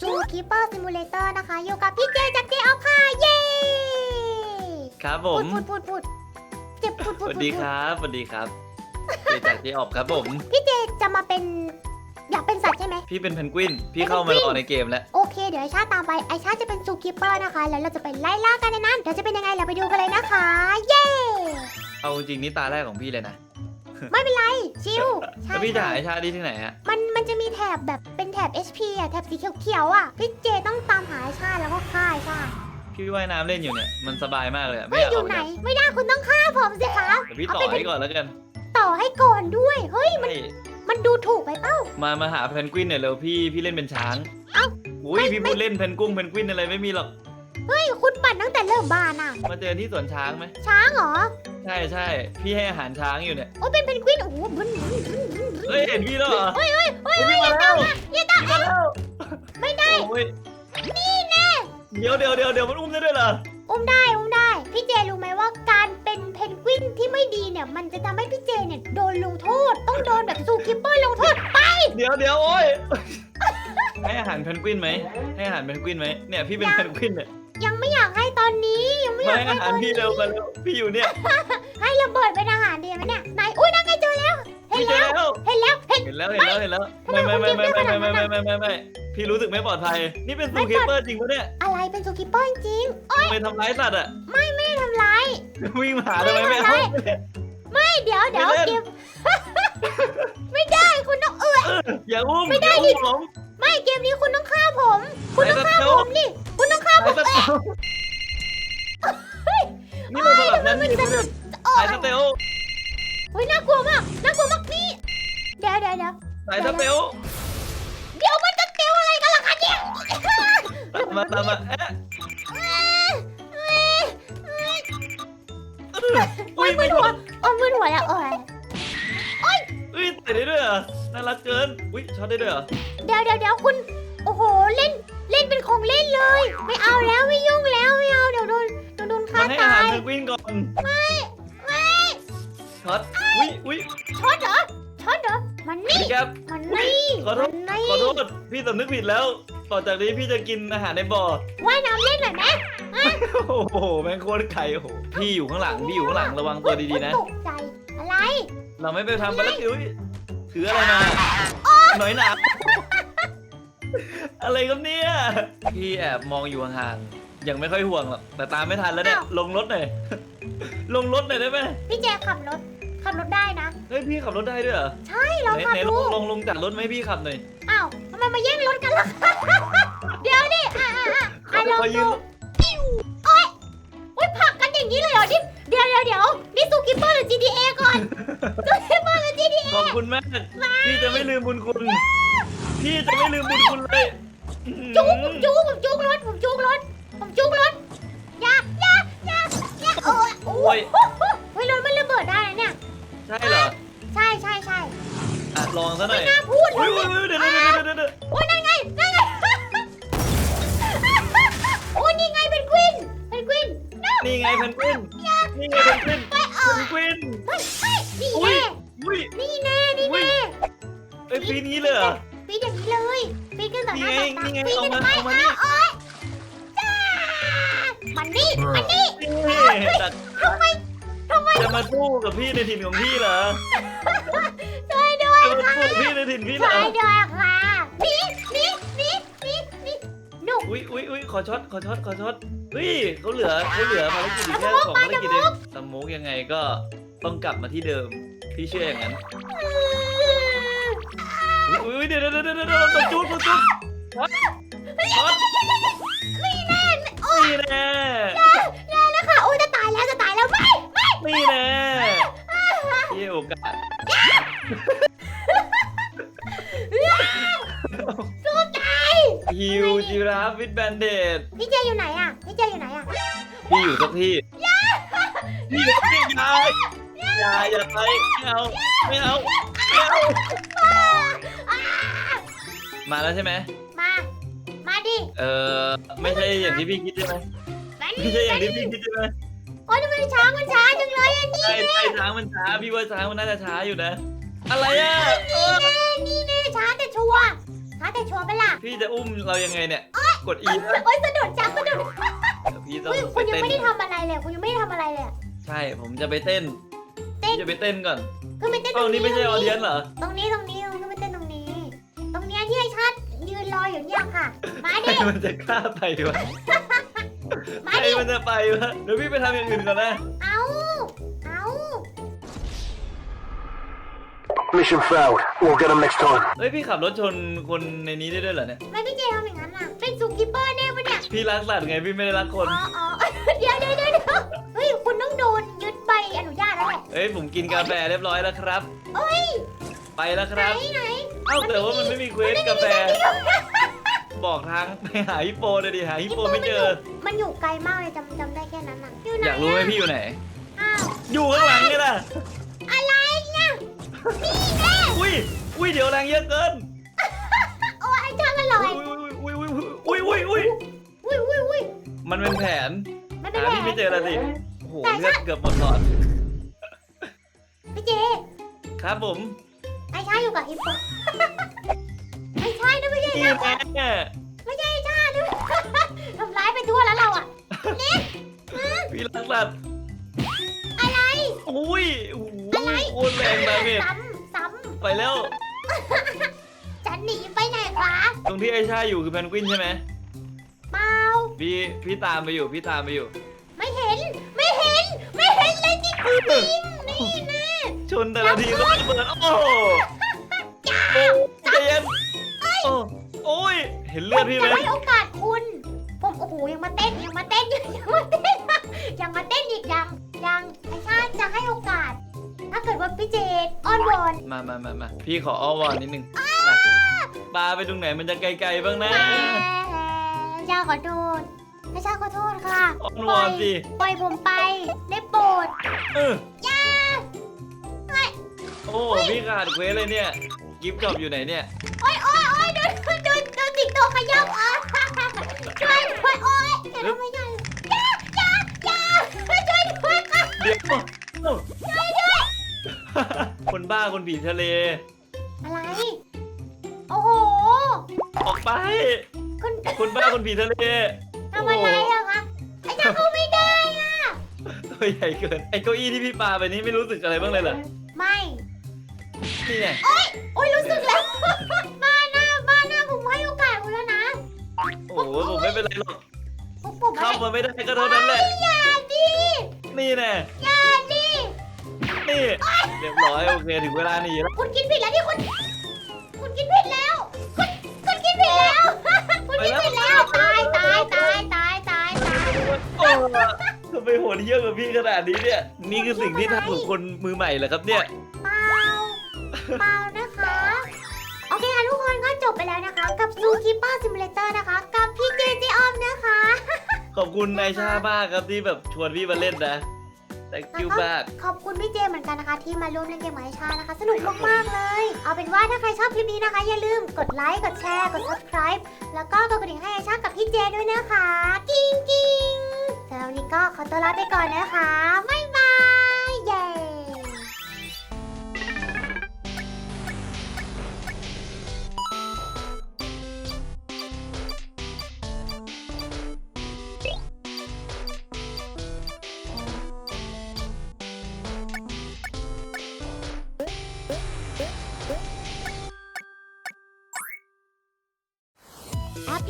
ซูคีเปอร์ซิมูเลเตอร์นะคะ อยู่กับพี่เจจากเจออฟค่ะ เย้ครับผพูมดพูดพูดพูดเจ็บพูดสพูดวัสพูดีดครับสวัสดีครับเจจากเจออบครับผม พี่เจจะมาเป็น อยากเป็นสัตว์ใช่ไหม พี่เป็นเพนกวิน พี่เข้ามารอในเกมแล้ว โอเค เดี๋ยวไอชาตามไป ไอชาจะเป็นซูคีเปอร์นะคะ แล้วเราจะไปไล่ล่ากันในนั้นเดี๋ยวจะเป็นยังไงเราไปดูกันเลยนะคะ เย้ เอาจริงๆนี่ตาแรกของพี่เลยนะไม่เป็นไร ชิวใช่แล้วพี่จะใช่หาไอชาดีที่ไหนอะมัน มันจะมีแถบแบบเป็นแถบ HP อะแถบสีเขียวๆอะพี่เจต้องตามหาไอชาแล้วก็ฆ่าไอชาพี่ว่ายน้ำเล่นอยู่เนี่ย มันสบายมากเลยอะไม่เฮ้ยอยากอออยู่กไหน จากไม่ได้คุณต้องฆ่าผมสิคะเดี๋ยวพี่เอาต่อไปให้ก่อนแล้วกันต่อให้ก่อนด้วยเฮ้ยมันให้มันดูถูกไปเป้ามามาหาเพนกวินเนี่ยเร็วพี่พี่เล่นเป็นช้างเอ้าอุ้ยไม่พี่ไม่ พูดเล่นเพนกุ้งเพนกวินอะไรไม่มีหรอกเฮ้ยคุณปั่นตั้งแต่เริ่มบ้านอะมาเจอที่สวนช้างไหมช้างเหรอ ใช่ใช่พี่ให้อาหารช้างอยู่เนี่ยโอ้เป็นเพนกวินโอ้โหบึ้นบึ้นบึ้นบึ้นบึ้นเฮ้ยเห็นพี่แล้วเหรอ เฮ้ยเฮ้ยเฮ้ยพี่เฮ้ยมาแล้วอย่าตามพี่มาแล้วไม่ได้ โอ้ยนี่แน่เดี๋ยวเดี๋ยวเดี๋ยวเดี๋ยวมันอุ้มได้ด้วยเหรอ อุ้มได้อุ้มได้ พี่เจรู้ไหมว่าการเป็นเพนกวินที่ไม่ดีเนี่ย มันจะทำให้พี่เจเนี่ยโดนลงโทษ ต้องโดนแบบซูคิปเปอร์ลงโทษไป เดี๋ยวเดี๋ยวโอ้ยให้อาหารเพนกวินไหมให้อาหารเพนกวินไหมเนี่ยพี่เป็นยัง เพนกวินเนี่ยยังไม่อยากให้ตอนนี้ยังไม่อมายากให้ให้อาหารตอนพี่นี้เร็วมาเร็วพี่อยู่เนี่ยให้ระเบิดเป็นอาหารดีไหมเนี่ยไหนอุ้ยนั่นไงเจอแล้ว เห็นพี่เจอแล้ว แล้ว เห็นแล้ว เห็น เห็นแล้วเห็นแล้วเห็นแล้วไม่ไม่ไม่ไม่ไม่ไม่ไม่ไม่ไม่ไม่พี่รู้สึกไม่ปลอดภัย นี่เป็นซูเคเปอร์จริงปะเนี่ยอะไรเป็นซูคิปเปอร์จริงทำไมทำร้ายสัตว์อะๆไม่ได้ทำร้าย วิ่งมาหาทำไมไม่เอาไม่เดี๋ยวเดี๋ยวไม่เล่นเกม ไม่ได้คุณต้องเอออย่าอุ้มไม่ได้อย่าอุ้มผมไม่เกมนี้คุณต้องฆ่าผม คุณต้องฆ่าไอ้ผสัตว์มนี่ คุณต้องฆ่าผไอ้มสเตลนี่ มันสลับนั้นนี่มันสะดุดสายสเตลเฮ้ยน่ากลัวมากน่ากลัวมากนี่เดี๋ยวเดี๋ยวเดี๋ยวสายสเตลเดี๋ยวมันจะเตียวอะไรกันล่ะคะเนี่ยตามมาตามมาเอ๊ะโอ้ยมึนหัวโอ้ยมึนหัวแล้วโอ้ยอุ้ยแต่ได้ด้วยเหรอน่ารักเกินอุ้ยช็อตได้ด้วยเหรอเดี๋ยวเดี๋ยวเดี๋ยวคุณ โอ้โหเล่นเล่นเป็นของเล่นเลย ไม่เอาแล้วไม่ยุ่งแล้ว ให้อาตาหารยเพนกวินก่อน ไม่ไม่ช็อตอุ้ยอุ้ยช็อตเหรอช็อตเหรอมันนี่พี่แก๊ปมันนี่ขอโทษมันนี่ขอโทษพี่สำนึกผิดแล้ว ต่อจากนี้พี่จะกินอาหารในบ่อ ว่ายน้ำเล่นหน่อยไหมโอ้โหแม่งโคตรไข่โอ้โหพี่อยู่ข้างหลังพี่อยู่ข้างหลังระวังตัวดีๆนะ ตกใจอะไรเราไม่ไปทำภารกิจอุ๊ยถืออะไรมาหน่อยหนาอะไรครับเนี่ยพี่แอบมองอยู่ห่างๆ ยังไม่ค่อยห่วงหรอกแต่ตามไม่ทันแล้วเนี่ย ลงรถหน่อย ลงรถหน่อยได้ไหมพี่เจขับรถขับรถได้นะเฮ้ยพี่ขับรถได้ด้วยเหรอใช่เราไหนขับไหนลดูงลงลงจากรถไหมพี่ขับหน่อยอ้าวทำไมมาแย่งรถกันล่ะ เดี๋ยวดิอะอะอะขออะลองขอยืดูมโอ๊ยโอ๊ยผลักกันอย่างนี้เลยเหรอดิเดี๋ยวเดี๋ยวเดี๋ยวนี่ซูกิปเปอร์หรือ GTA ก่อนซูกิปเปอร์หรือ GTA ขอบคุณมากพี่จะไม่ลืมบุญคุณ พี่จะไม่ลืมบุญคุณเลยจูงผมจูงผมจูงรถผมจูงรถ ผมจูงรถอย่าอย่าอย่าอย่าโอ้ยโอ้โอ้ยยเฮ้ยรถมันระเบิดได้นะเนี่ย ใช่เหรอใช่ใช่ใช่อะลองซะหน่อยน่าพูดเลอุ้ยยอุ้ยอุ้ยเดี๋ยวเดี๋ยวเดี๋ยวเดี๋ยวเดี๋ยวโอ้ยนั่นไงนั่นไง โอ้ยนี่ไงเป็นควินเป็นควินนี่ไงเพนกวินนี่ไงเพนกวินเพนกวินเฮ้ยเฮ้ยนี่อุ้ยแน่อุ้ยนี่แน่นี่อุ้ยแน่ไอ้ยปีนี้เลยเหรอ ปีนอย่างนี้เลยปีนขึ้นต่อหน้านี่ต่อไงตานี่ไงปีนเอาขึ้นมาไปเอามานี่อ้าวโอ๊ยจ้า มันนี่มันนี่นี่แต่ทำไมทำไมจะมาสู้กับพี่ในถิ่นของพี่เหรอช่วยด้วยจะมาค่ะสู้กับพี่ในถิ่นพี่เหรช่อวยด้วยค่ะนี่นี่นี่นี่นี่หนุกอุ้ยอุ้ยอุ้ยขอช็อตขอช็อตขอช็อตเฮ้ยเขาเหลือเขาเหลือภารกิจอีกแค่สองภารกิจเองสโมุกยังไงก็ต้องกลับมาที่เดิมพี่เชื่ออย่างนั้นอุ้ยอุ้ยเดี๋ยวเดี๋ยวเดี๋ยวเดี๋ยวเดี๋ยวตัวจุดตัวจุดช็อตช็อตนี่แน่ โอกาสสู้ตายฮิวจิราฟวิดแบนเดดพี่เจอยู่ไหนอะพี่เจอยู่ไหนอะพี่อยู่สักที่พี่อยู่สักที่อยาอย่าอย่าไปไม่เอาไม่เอาไม่เอาอ่ามาแล้วใช่ไหมมา มาดิเออไม่ใช่อย่างที่พี่คิดใช่ไหมแบนไม่ใช่อย่างที่พี่คิดใช่ไหม โอ้ยทำไมช้างมันช้าจังเลยอะนี่ใช่ใช่ช้างมันช้าพี่ว่าช้างมันน่าจะช้าอยู่นะ อะไรอะเออแน่นี่แน่ช้าแต่ชัวร์ฮะแต่ชัวร์ไปะล่ะพี่จะอุ้มเรายังไงเนี่ย กด E นะโอ๊ยสะดุดจังสะดุดเดี๋ยวพี่ต้องเฮ้ยไปคุณยังเต้นไม่ได้ทำอะไรเลยคุณยังไม่ได้ทำอะไรเลยอะใช่ผมจะไปเต้นเต้น พี่จะไปเต้นก่อนคือไปเต้นตรเอ้างนี่นี้ไม่ใช่ออเดียนเหรอตรงนี้ตรงนี้ตรงนี้ไปเต้นตรงนี้ ตรงเนี้ยที่ไอ้ชัดยืนรออยู่เนี่ยค่ะ มาใครดิมันจะกล้าไปวะมา ใครดิมันจะไปวะเดี๋ยวพี่ไปทำอย่างอื่นก่อนนะเอา เอา Mission failed. We'll get them next time. เฮ้ยพี่ขับรถชนคนในนี้ได้ด้วยเหรอเนี่ย ไม่พี่เจทำอย่างนั้นอะ เป็นซูกิปเปอร์แน่ปะเนี่ย พี่รักสัตว์ไงพี่ไม่ได้รักคน อ๋ออ๋อเดี๋ยวเดี๋ยวเดี๋ยวเดี๋ยวเฮ้ย คุณต้องโดนยึดใบอนุญาตแล้วแหละเฮ้ยผมกินกาแฟเรียบร้อยแล้วครับเฮ้ย ไปแล้วคไหนรับ ไหนเอ้าแต่ว่ามันไม่มีเควสกาแฟ บอกทางไปหาฮิปโปเลยดิหาฮิปโปไม่เจอ มันอยู่ไกลมากเลยจำจำได้แค่นั้นอะอยู่ไหนอยากรู้ไหมพี่อยู่ไหน อ้าวอยู่ข้างหลังนี่แหละอะไรเนี่ยนี่แน่อุ้ยอุ้ยเดี๋ยวแรงเยอะเกินโอ้ยไอ้ช่างอร่อยอุ้ยอุ้ยอุ้ยอุ้ยอุ้ยอุ้ยอุ้ยอุ้ยอุ้ยมันเป็นแผนไม่เป็นหาไรพี่ไม่เจอแล้วสิโอ้โหแต่เลือดเกือบหมดหลอดพี่เจครับผมไอ้ชาอยู่กับฮิปโป ไม่ใช่นะไม่ใช่พี่นะแม่ไม่ใช่ไอ้ชาด้วย ทำร้ายไปทั่วแล้วเราอะ พี่รักสัตว์อะไร อุ้ยโอ้โหอะไรโคตรแรงดาเมจซ้ำซ้ไปแล้วำจะหนีไปไหนคะตรงที่ไอ้ชาอยู่คือแพนกวินใช่ไหมเปล่าพี่พี่ตามไปอยู่พี่ตามไปอยู่ ไม่เห็น ไม่เห็น ไม่เห็นเลยจริงๆนี่นะ ชนแต่ละทีก็ระเบิดโอ้โหใจเย็น โอ้โอ้ย เห็นเลือดพี่ไหมจะให้โอกาสคุณ ผมโอ้โหยังมาเต้นยังมาเต้นยังมาเต้นยังมาเต้นอีกยังยังไอ้ชาติจะให้โอกาส ถ้าเกิดว่าพี่เจดอ้อนวอนมามามามาพี่ขออ้อวอนนิดนึงปลาไปตรงไหนมันจะไกลๆบ้างนะแหมชาขอโทษไอ้ชาขอโทษค่ะอ้อนวอนสิ ปล่อยผมไปได้โปรดเออโอ้พี่ขาดเควสเลยเนี่ย กิฟต์จอบอยู่ไหนเนี่ยโอ๊ยโอ๊ย ขยับอะช่วยช่วยโอ๊ยเห็นแล้วไม่ใช่อย่าอย่าอย่าช่วยด้วยค่ะเดี๋ยวคนบ้าคนผีทะเล อะไร โอ้โห ออกไปคุณคนบ้าคนผีทะเลทำอะไรอะคะไอ้ชาเข้าไม่ได้อะตัวใหญ่เกินไอ้เก้าอี้ที่พี่ปาไปนี่ไม่รู้สึกอะไรบ้างเลยเหรอไม่นี่ไงโอ๊ยรู้สึก เป็นไรหรอกผมผมเข้ามาไม่ได้ก็เท่านั้นแหละอย่าดินี่แน่อย่าดินี่เรียบร้อยโอเคถึงเวลาหนีแล้วคุณกินผิดแล้วที่คุณ คุณกินผิดแล้ว คุณคุณกินผิดแล้ว คุณกินผิดแล้วตายตายตายตายตายตายโอ้ทำไมโหดเยี่ยมกับพี่ขนาดนี้เนี่ยนี่คือสิ่งที่ทำกับคนมือใหม่เหรอครับเนี่ยเปล่าเปล่านะคะ โอเคค่ะทุกคนก็จบไปแล้วนะคะ กับ Zookeeper Simulator นะคะกับพี่เจเจออมนะคะข อบคุณนายชามากครับที่แบบชวนพี่มาเล่นนะ thank you มาก ขอบคุณพี่เจเหมือนกันนะคะ ที่มาร่วมเล่นเกมกับไอชานะคะ สนุกมากๆเลย เอาเป็นว่าถ้าใครชอบคลิปนี้นะคะ อย่าลืมกดไลค์กดแชร์กด subscribe แล้วก็กดกระดิ่งให้ไอชากับพี่เจด้วยนะคะกิ้งกิ้งสำหรับวันนี้ก็ขอตัวลาไปก่อนนะคะ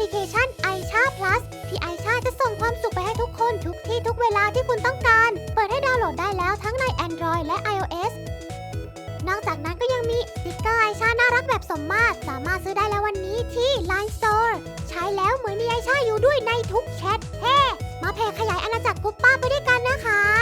ิเคชันไอชาพลัสที่ไอชาจะส่งความสุขไปให้ทุกคนทุกที่ทุกเวลาที่คุณต้องการ เปิดให้ดาวน์โหลดได้แล้วทั้งใน Android และ iOS นอกจากนั้นก็ยังมีสติกเกอร์ไอชาน่ารักแบบสมมาตร สามารถซื้อได้แล้ววันนี้ที่ Line Store ใช้แล้วเหมือนมีไอชาอยู่ด้วยในทุกแชทเฮ้มาแผ่ขยายอาณาจักรกุ๊ปป้าไปด้วยกันนะคะ